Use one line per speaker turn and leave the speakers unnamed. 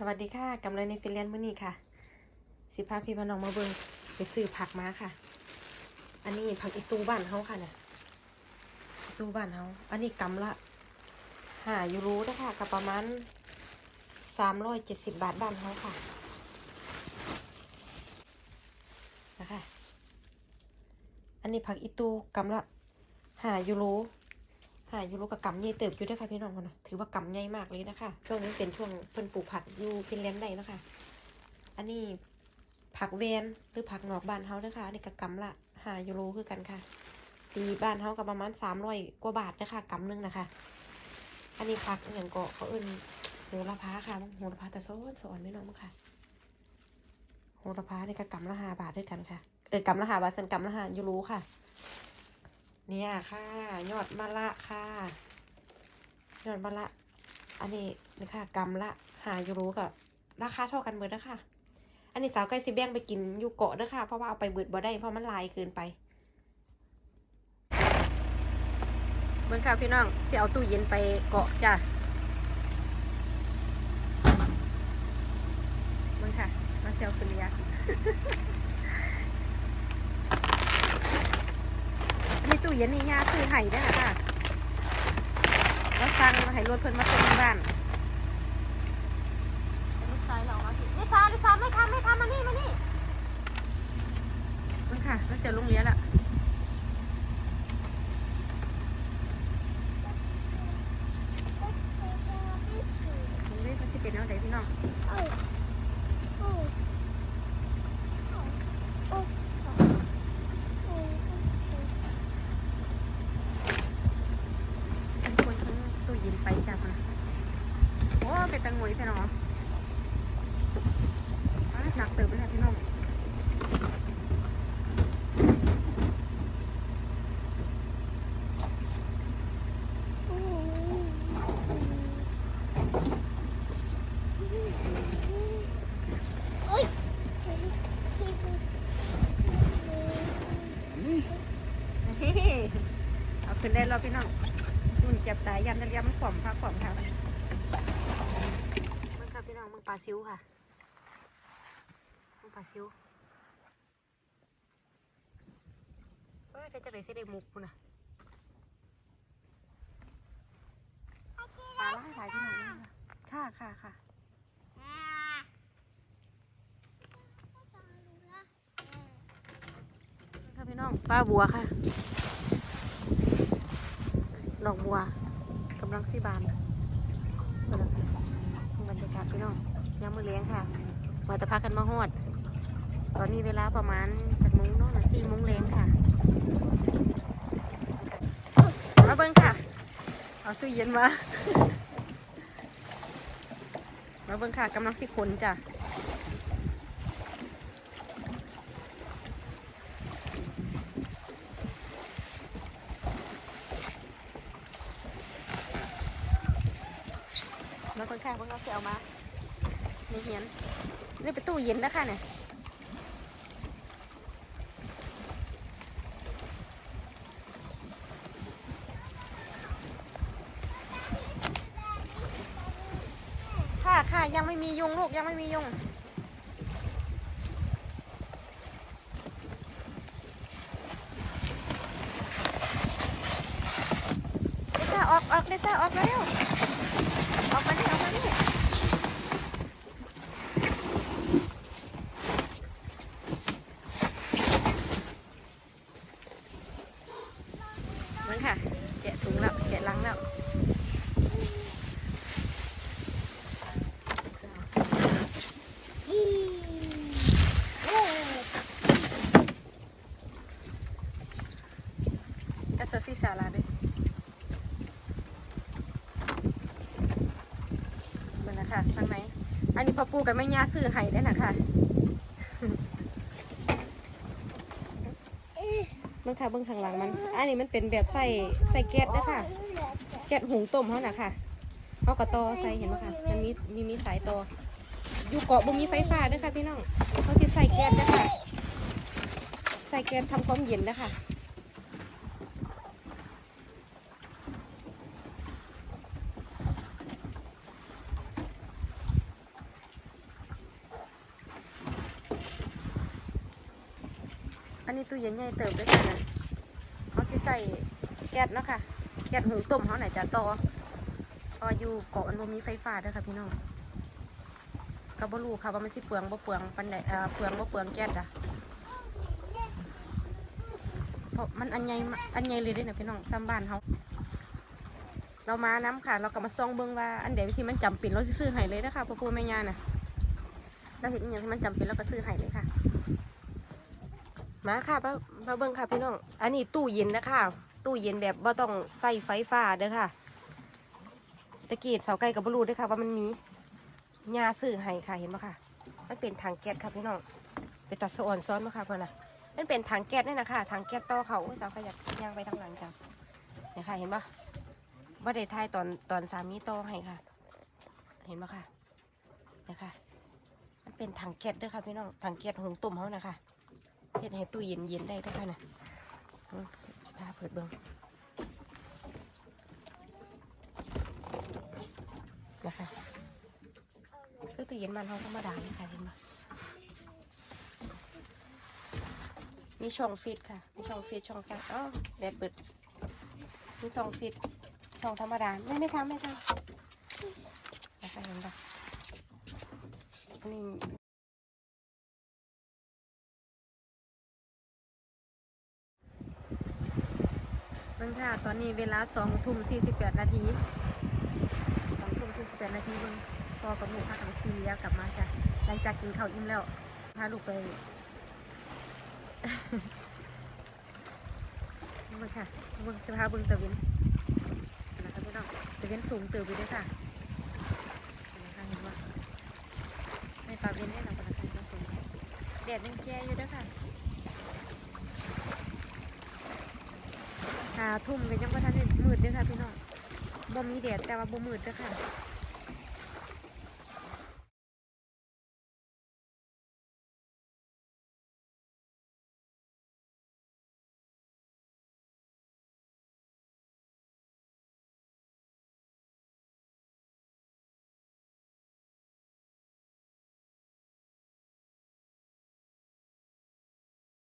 สวัสดีค่ะกำลังในฟิลแลนด์มื้อนี้ค่ะ สิพาพี่พน้องมาเบิ่งไปซื้อผักมาค่ะ อันนี้ผักอีตูบ้านเฮาค่ะเนี่ยอีตูบ้านเฮาอันนี้กำละห้ายูโรนะคะกับประมาณสามร้อยเจ็ดสิบบาทบ้านเฮาค่ะนะคะอันนี้ผักอีตูกำละห้ายูโร หายูโรกับกำใหญ่เติบอยู่ด้วยค่ะพี่น้องคนนะถือว่ากำใหญ่มากเลยนะคะ ช่วงนี้เป็นช่วงเพิ่นปลูกผักอยู่ฟินแลนด์ได้นะคะ อันนี้ผักเวนหรือผักนอกบ้านเฮาเด้อค่ะอันนี้กับกำละหายูโรคือกันค่ะ ตีบ้านเฮากับประมาณสามร้อยกว่าบาทนะคะกำหนึงนะคะ อันนี้ผักอย่างเก็เขาเอิ้นโหระพาค่ะโหระพาแตะซ้อนสอนพี่น้องมั้งค่ะโหระพานี่กับกำละห้าบาทด้วยกันค่ะ เออกำละห้าบาทสันกำละห้ายูโรค่ะ เนี่ยค่ะ ยอดมะละค่ะ ยอดมะละ อันนี้นี่ค่ะกำละหายูโรกับราคาเท่ากันเบิดนะคะอันนี้สาวใกล้สิแบ่งไปกินอยู่เกาะเด้อค่ะ เพราะว่าเอาไปเบิดบ่ได้เพราะมันลายเกินไปเบิ่งค่ะพี่น้องสิเอาตู้เย็นไปเกาะจ้ะเบิ่งค่ะมาเซลฟิเลีย อันนี้ตู้เย็นนี่ย่าซื้อไห้ได้อค่ะแล้วสั่งมาให้รถเพิ่นมาส่งบ้านลูกชายเรามาพี่ลิซาลิซาไม่ทำไม่ทำมานี่มานี่มันค่ะมาเสียลุงเลี้ยละลุงเลี้ยมาสิเป็นเอาไหนพี่น้องเป็นคนทั้งตู้เย็นไปจ้ะมันโอ้เป็นตังงวยใช่เนาะอะหนักเติบไปเลยพี่น้อง เฮ้เอา ขึ้นได้แล้วพี่น้องนุ่นเจ็บตายยันยันยันมันขวมพักขวมค่ะมันค่ะพี่น้องมันปลาซิวค่ะมันปลาซิวเฮ้ยได้จะได้สิได้มุกคุณน่ะปลาล่าหลายพี่น้องนี่ค่ะค่ะค่ะค่ะค่ะพี่น้องปลาบัวค่ะ ดอกบัวกำลังสีบานบรรยากาศพี่น้องยามมือเลี้ยงค่ะมาจะพากันมาฮอด ตอนนี้เวลาประมาณจากมุ้งเนาะนะสี่มุ้งเลี้ยงค่ะมาเบิ้งค่ะ เอาตู้เย็นมา มาเบิ้งค่ะกำลังสิขนจ้ะ มาเบิ่ งค่ะเบิ่งเอาเสียเอามาในเฮียนนี่เป็นตู้เย็นนะคะเนี่ยค่ะค่ะยังไม่มียุงลูกยังไม่มียุงลิซ่าออกออกลิซ่าออกเร็ว ออกมานี่ออกมานี่มันค่ะ แกะถุงแล้ว แกะลังแล้ว กัสซิสาลาด้วย มันนะคะทาง ไหนอันนี้พ่อปูกับแม่ย่าซื้อให้ได้นะคะมันค่ะเบื้องทางหลังมัน อันนี้มันเป็นแบบใส่ใส่แก๊สนะคะแก๊สหุงต้มเขาน่ะค่ะเขากระตอใส่เห็นไหมคะมันมีมีมีสายตออยู่เกาะบ่มีไฟฟ้าด้วยค่ะพี่น้องเขาสิใส่แก๊สนะคะใส่แก๊สทำความเย็นนะคะ อันนี้ตู้เย็นใหญ่เติบด้วยกันนะเขาสิใส่แก๊สเนาะค่ะแก๊สหุงต้มเขาไหนจะต่อพออยู่เกาะมันบมีไฟฟ้าด้อค่ะพี่น้องก็บ่รู้ค่ะว่ามันสิเปลืองบ่เปลืองปันใดเอ่อเปลืองบ่เปลืองแก๊สอะเพราะมันอันใหญ่อันใหญ่เลยด้อเนี่ยพี่น้องซ้ำบ้านเขาเรามาน้ำค่ะ เราก็มาส่องเบิ่งว่าอันใดที่มันจำเป็นเราซื้อให้เลยนะคะพ่อปู่แม่ย่าน่ะเราเห็นอย่างที่มันจำเป็นเราก็ซื้อให้เลยค่ะ มาค่ะมามาเบิ่งค่ะพี่น้อง อันนี้ตู้เย็นนะคะ ตู้เย็นแบบว่าต้องใส่ไฟฟ้าเด้อค่ะ ตะกี้เสาไก่กับบรูเด้วยค่ะ ว่ามันมียาซื้อให้ค่ะเห็นปะค่ะ มันเป็นถังแก๊สค่ะพี่น้องเป็นตัดสะอ่อนซ้อนปะค่ะเพื่อนน่ะมันเป็นถังแก๊สนี่นะคะถังแก๊สต่อเขาเสาขยับย่างไปทางหลังจ้ะเนี่ยค่ะเห็นปะว่าได้ทายตอนตอนสามีโตให้ค่ะ เห็นปะค่ะเนี่ยค่ะ มันเป็นถังแก๊สเด้วยค่ะพี่น้องถังแก๊สหุงต้มเขานะคะ เฮ็ดให้ตู้เย็นเย็นได้ด้วยนะอืมสิพาเปิดเบิ่งนะคะคือตู้เย็นบ้านเราธรรมดาเลยค่ะเห็นไหมมีช่องฟิตค่ะ มีช่องฟิตช่องซักอ๋อแดดเปิด มีช่องฟิตช่องธรรมดา ไม่ไม่ทำไม่ทำนะคะเห็นปะอันนี้ เบิ่งค่ะ ตอนนี้เวลาสองทุ่มสี่สิบแปดนาทีสองทุ่มสี่สิบแปดนาทีเบิ่งพอกับลูกพากันขี่เลี้ยกลับมาจ้ะหลังจากกินข้าวอิ่มแล้วพาลูกไปเบิ่งค่ะเบิ่งจะพาเบิ่งตะเวนนะครับพี่น้องตะเวนสูงเติบไปด้วยค่ะนะคะเห็นว่าในตาเวนได้หนักกว่าการสูงแดดยังแก่อยู่ด้วยค่ะ หา ทุ่มก็ยังบ่ทันได้มืดเด้อค่ะพี่น้องบ่มีแดดแต่ว่าบ่มืดเด้อค่ะ